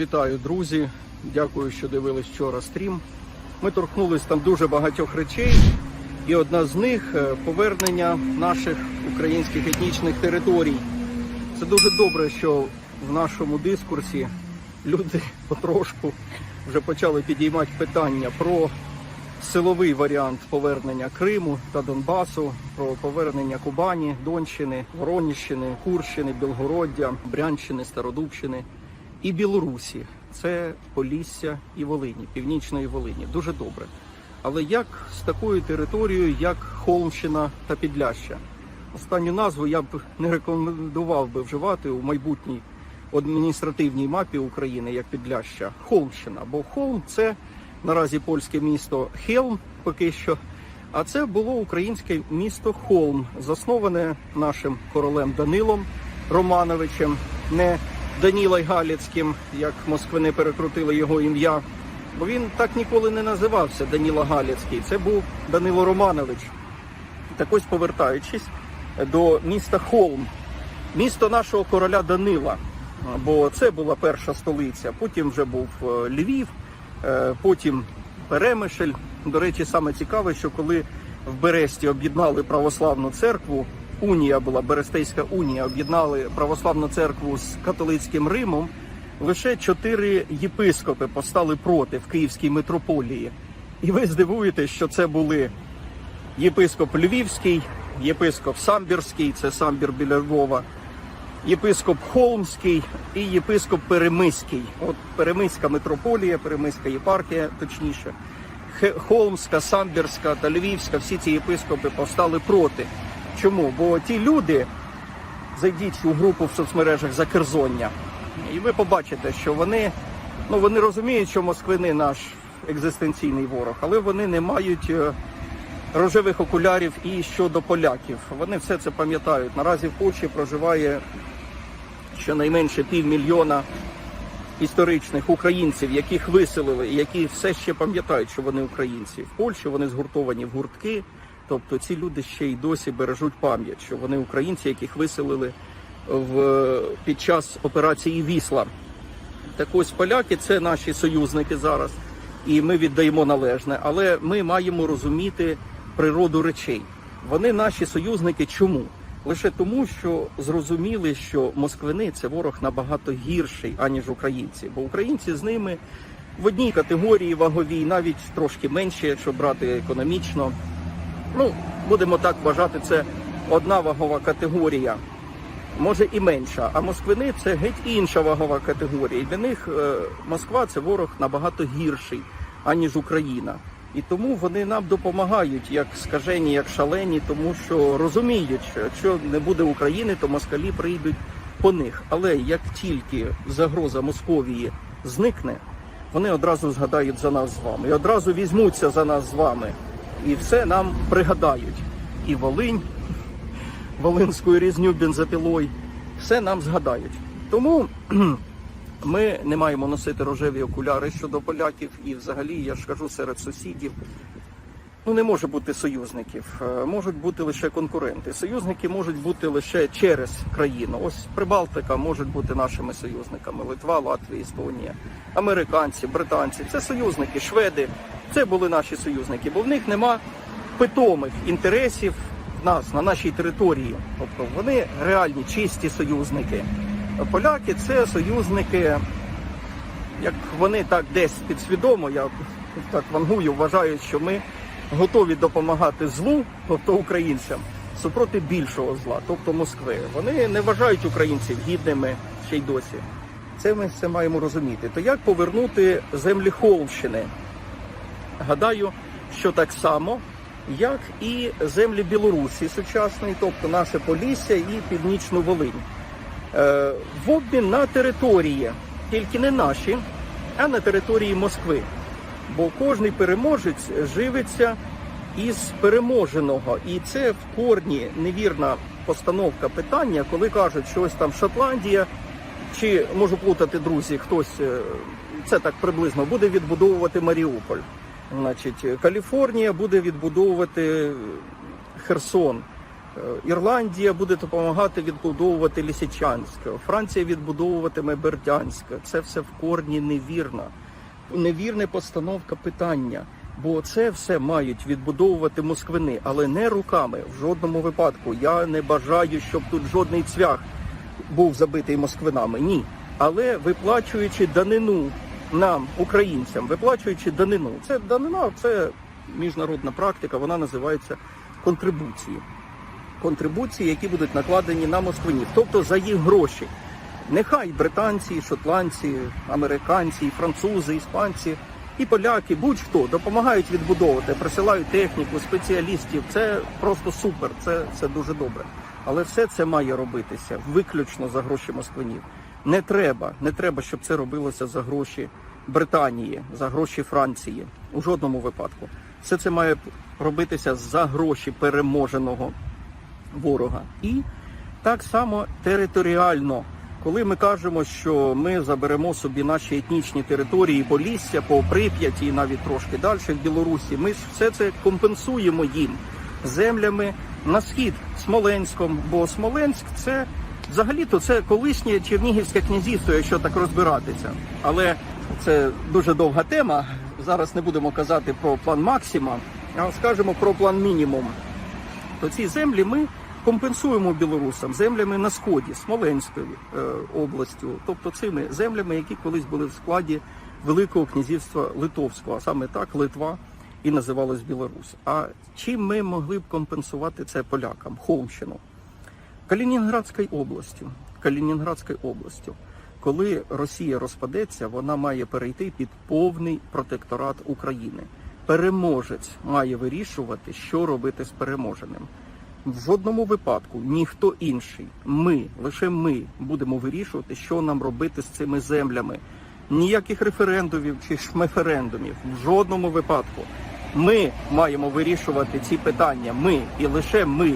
Вітаю, друзі! Дякую, що дивились вчора стрім. Ми торкнулись там дуже багатьох речей, і одна з них е, повернення наших українських етнічних територій. Це дуже добре, що в нашому дискурсі люди потрошку вже почали підіймати питання про силовий варіант повернення Криму та Донбасу, про повернення Кубані, Донщини, Вороніщини, Курщини, Білгороддя, Брянщини, Стародубщини і Білорусі. Це Полісся і Волині, Північної Волині. Дуже добре. Але як з такою територією, як Холмщина та Підляща? Останню назву я б не рекомендував би вживати у майбутній адміністративній мапі України як Підляща. Холмщина. Бо Холм це наразі польське місто Хелм поки що. А це було українське місто Холм, засноване нашим королем Данилом Романовичем, не Данілой Галіцьким, як москвини перекрутили його ім'я. Бо він так ніколи не називався Даніло Галіцький. Це був Данило Романович. Так ось повертаючись до міста Холм, місто нашого короля Данила. Бо це була перша столиця. Потім вже був е, Львів, е, потім Перемишль. До речі, саме цікаве, що коли в Бересті об'єднали православну церкву, унія була Берестейська унія, об'єднали православну церкву з католицьким Римом. Лише чотири єпископи постали проти в Київській митрополії. І ви здивуєтесь, що це були єпископ Львівський, єпископ Самбірський, це Самбір біля Львова, єпископ Холмський і єпископ Перемиський. От Перемиська митрополія, Перемиська єпархія, точніше. Холмська, Самбірська та Львівська, всі ці єпископи повстали проти. Чому? Бо ті люди, зайдіть у групу в соцмережах Закерзоння, і ви побачите, що вони, ну вони розуміють, що москвини наш екзистенційний ворог, але вони не мають е, рожевих окулярів і щодо поляків. Вони все це пам'ятають. Наразі в Польщі проживає щонайменше півмільйона історичних українців, яких виселили, які все ще пам'ятають, що вони українці. В Польщі вони згуртовані в гуртки. Тобто ці люди ще й досі бережуть пам'ять, що вони українці, яких виселили в, під час операції Вісла. Так ось поляки це наші союзники зараз, і ми віддаємо належне, але ми маємо розуміти природу речей. Вони наші союзники. Чому? Лише тому, що зрозуміли, що москвини це ворог набагато гірший, аніж українці, бо українці з ними в одній категорії ваговій, навіть трошки менше, якщо брати економічно. Ну, будемо так вважати, це одна вагова категорія може і менша. А москвини це геть інша вагова категорія. І для них е, Москва це ворог набагато гірший, аніж Україна. І тому вони нам допомагають як скажені, як шалені, тому що розуміють, що якщо не буде України, то москалі прийдуть по них. Але як тільки загроза Московії зникне, вони одразу згадають за нас з вами і одразу візьмуться за нас з вами. І все нам пригадають. І Волинь, Волинську різню бензопілою, все нам згадають. Тому ми не маємо носити рожеві окуляри щодо поляків, і взагалі, я ж кажу, серед сусідів. Ну, не може бути союзників, Е, можуть бути лише конкуренти. Союзники можуть бути лише через країну. Ось Прибалтика можуть бути нашими союзниками: Литва, Латвія, Естонія, американці, британці. Це союзники, шведи. Це були наші союзники, бо в них нема питомих інтересів в нас на нашій території. Тобто вони реальні чисті союзники. Поляки це союзники як вони так десь підсвідомо, я так вангую, вважають, що ми готові допомагати злу, тобто українцям, супроти більшого зла, тобто Москви. Вони не вважають українців гідними ще й досі. Це ми все маємо розуміти. То як повернути землі Холмщини? Гадаю, що так само, як і землі Білорусі сучасної, тобто наше Полісся і Північну Волинь е, в обмін на території, тільки не наші, а на території Москви. Бо кожний переможець живиться із переможеного. І це в корні невірна постановка питання, коли кажуть, що ось там Шотландія, чи можу плутати друзі, хтось е, це так приблизно буде відбудовувати Маріуполь. Значить, Каліфорнія буде відбудовувати Херсон. Е, Ірландія буде допомагати відбудовувати Лісичанськ, Франція відбудовуватиме Бердянськ. Це все в корні невірно. Невірна постановка питання. Бо це все мають відбудовувати москвини, але не руками в жодному випадку. Я не бажаю, щоб тут жодний цвях був забитий москвинами. Ні. Але виплачуючи данину нам, українцям, виплачуючи данину, це данина, це міжнародна практика, вона називається контрибуції. Контрибуції, які будуть накладені на москвинів, тобто за їх гроші. Нехай британці, шотландці, американці, французи, іспанці і поляки, будь-хто допомагають відбудовувати, присилають техніку, спеціалістів. Це просто супер, це, це дуже добре. Але все це має робитися виключно за гроші москвинів. Не треба, не треба, щоб це робилося за гроші Британії, за гроші Франції. У жодному випадку. Все це має робитися за гроші переможеного ворога. І так само територіально. Коли ми кажемо, що ми заберемо собі наші етнічні території Полісся, по Прип'яті і навіть трошки далі в Білорусі, ми ж все це компенсуємо їм землями на схід Смоленськом, бо Смоленськ це взагалі-то це колишнє Чернігівське князівство, якщо так розбиратися. Але це дуже довга тема. Зараз не будемо казати про план Максима, а скажемо про план мінімум то ці землі ми компенсуємо білорусам землями на сході Смоленською е, областю, тобто цими землями, які колись були в складі Великого князівства Литовського, а саме так Литва і називалась Білорусь. А чим ми могли б компенсувати це полякам? Холмщину. Калінінградською областю. Калінінградською областю. Коли Росія розпадеться, вона має перейти під повний протекторат України. Переможець має вирішувати, що робити з переможеним. В жодному випадку ніхто інший. Ми, лише ми будемо вирішувати, що нам робити з цими землями. Ніяких референдумів чи шмеферендумів. В жодному випадку. Ми маємо вирішувати ці питання. Ми і лише ми.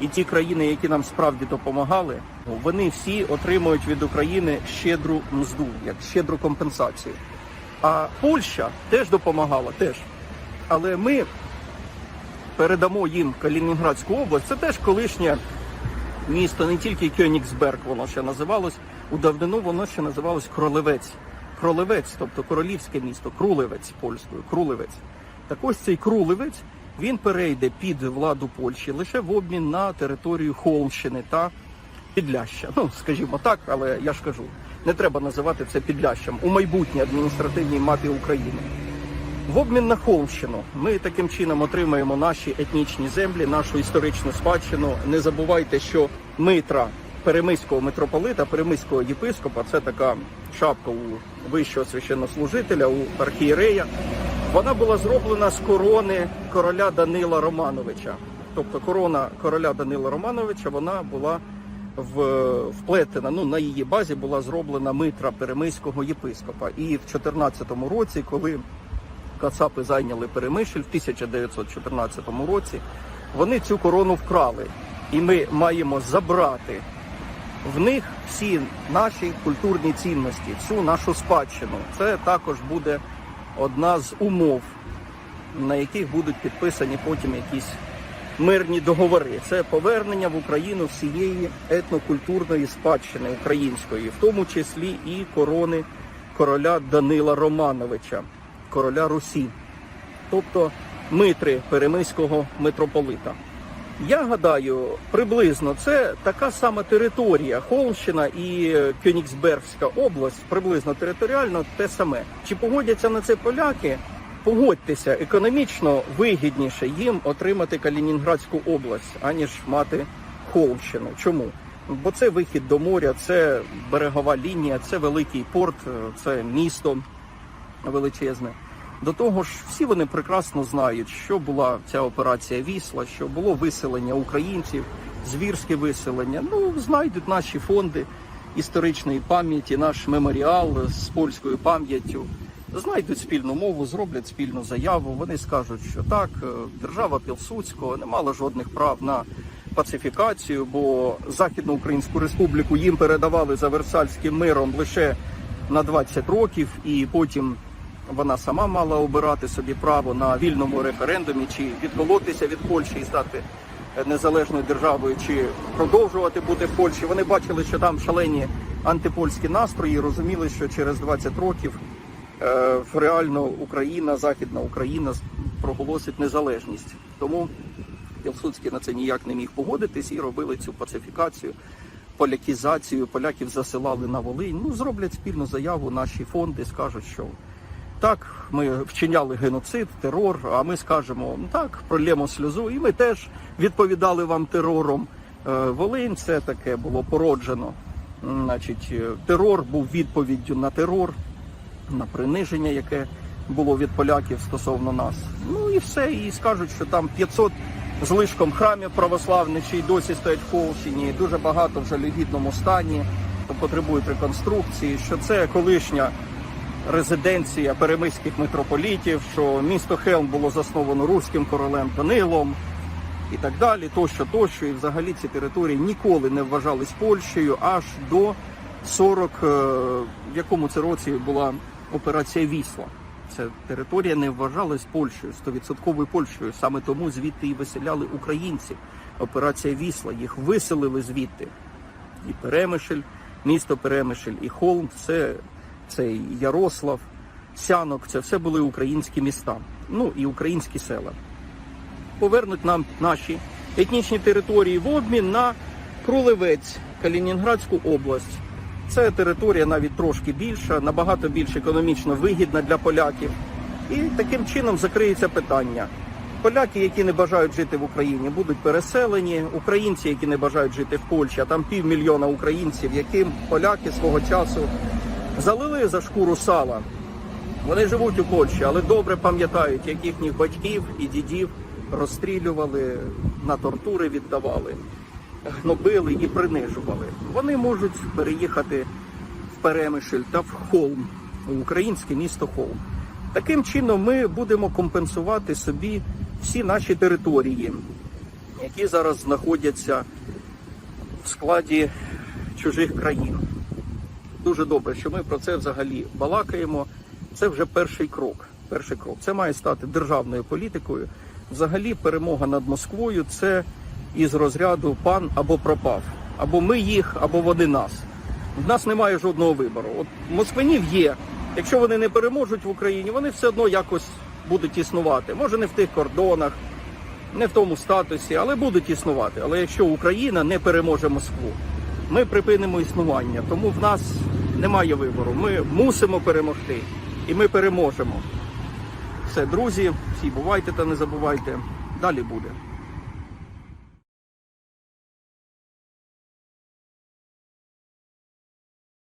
І ті країни, які нам справді допомагали, вони всі отримують від України щедру мзду, як щедру компенсацію. А Польща теж допомагала, теж. Але ми передамо їм Калінінградську область. Це теж колишнє місто, не тільки Кьонігсберг, воно ще називалось. У давнину воно ще називалось Кролевець. Кролевець, тобто королівське місто, Крулевець польською, Крулевець. Так ось цей Крулевець він перейде під владу Польщі лише в обмін на територію Холмщини та Підляща. Ну, скажімо так, але я ж кажу, не треба називати це Підлящем у майбутній адміністративній мапі України. В обмін на Холмщину ми таким чином отримаємо наші етнічні землі, нашу історичну спадщину. Не забувайте, що Митра Перемиського митрополита, Перемиського єпископа це така шапка у вищого священнослужителя, у архієрея. Вона була зроблена з корони короля Данила Романовича. Тобто корона короля Данила Романовича вона була в, вплетена. Ну на її базі була зроблена митра Перемиського єпископа. І в 2014 році, коли Кацапи зайняли Перемишль в 1914 році, вони цю корону вкрали, і ми маємо забрати в них всі наші культурні цінності, всю нашу спадщину. Це також буде одна з умов, на яких будуть підписані потім якісь мирні договори. Це повернення в Україну всієї етнокультурної спадщини української, в тому числі і корони короля Данила Романовича, короля Русі, тобто Митри Перемиського митрополита. Я гадаю, приблизно це така сама територія Холмщина і Кьонігсбергська область, приблизно територіально те саме. Чи погодяться на це поляки? Погодьтеся, економічно вигідніше їм отримати Калінінградську область, аніж мати Холмщину. Чому? Бо це вихід до моря, це берегова лінія, це великий порт, це місто величезне. До того ж, всі вони прекрасно знають, що була ця операція Вісла, що було виселення українців, звірське виселення. Ну, знайдуть наші фонди історичної пам'яті, наш меморіал з польською пам'яттю. Знайдуть спільну мову, зроблять спільну заяву. Вони скажуть, що так, е, держава Пілсудського не мала жодних прав на пацифікацію, бо Західну Українську Республіку їм передавали за Версальським миром лише на 20 років, і потім вона сама мала обирати собі право на вільному референдумі чи відколотися від Польщі і стати незалежною державою чи продовжувати бути в Польщі. Вони бачили, що там шалені антипольські настрої, розуміли, що через 20 років е, реально Україна, Західна Україна проголосить незалежність. Тому Пілсудський на це ніяк не міг погодитись і робили цю пацифікацію, полякізацію. Поляків засилали на Волинь. Ну, зроблять спільну заяву наші фонди, скажуть, що так, ми вчиняли геноцид, терор, а ми скажемо, ну так, прольємо сльозу, і ми теж відповідали вам терором. Е, Волинь це таке було породжено. Значить, е, терор був відповіддю на терор, на приниження, яке було від поляків стосовно нас. Ну і все. І скажуть, що там 500 з лишком храмів православних, чи й досі стоять в Холщині, дуже багато в жалюгідному стані, потребують реконструкції, що це колишня резиденція перемиських митрополітів, що місто Хелм було засновано руським королем Данилом і так далі, тощо, тощо. І взагалі ці території ніколи не вважались Польщею аж до 40, е, в якому це році була операція Вісла. Ця територія не вважалась Польщею, 100% Польщею. Саме тому звідти і виселяли українців. Операція Вісла. Їх виселили звідти. І Перемишль, місто Перемишль, і Холм, це, це Ярослав, Сянок, це все були українські міста. Ну і українські села повернуть нам наші етнічні території в обмін на Крулевець, Калінінградську область. Це територія навіть трошки більша, набагато більш економічно вигідна для поляків. І таким чином закриється питання. Поляки, які не бажають жити в Україні, будуть переселені. Українці, які не бажають жити в Польщі, а там півмільйона українців, яким поляки свого часу залили за шкуру сала. Вони живуть у Польщі, але добре пам'ятають, як їхніх батьків і дідів розстрілювали, на тортури віддавали, гнобили і принижували. Вони можуть переїхати в Перемишль та в Холм, у українське місто Холм. Таким чином ми будемо компенсувати собі всі наші території, які зараз знаходяться в складі чужих країн. Дуже добре, що ми про це взагалі балакаємо. Це вже перший крок. Перший крок. Це має стати державною політикою. Взагалі, перемога над Москвою це із розряду пан або пропав. Або ми їх, або вони нас. В нас немає жодного вибору. От москвинів є. Якщо вони не переможуть в Україні, вони все одно якось будуть існувати. Може не в тих кордонах, не в тому статусі, але будуть існувати. Але якщо Україна не переможе Москву, ми припинимо існування. Тому в нас немає вибору. Ми мусимо перемогти. І ми переможемо. Все, друзі, всі бувайте та не забувайте. Далі буде.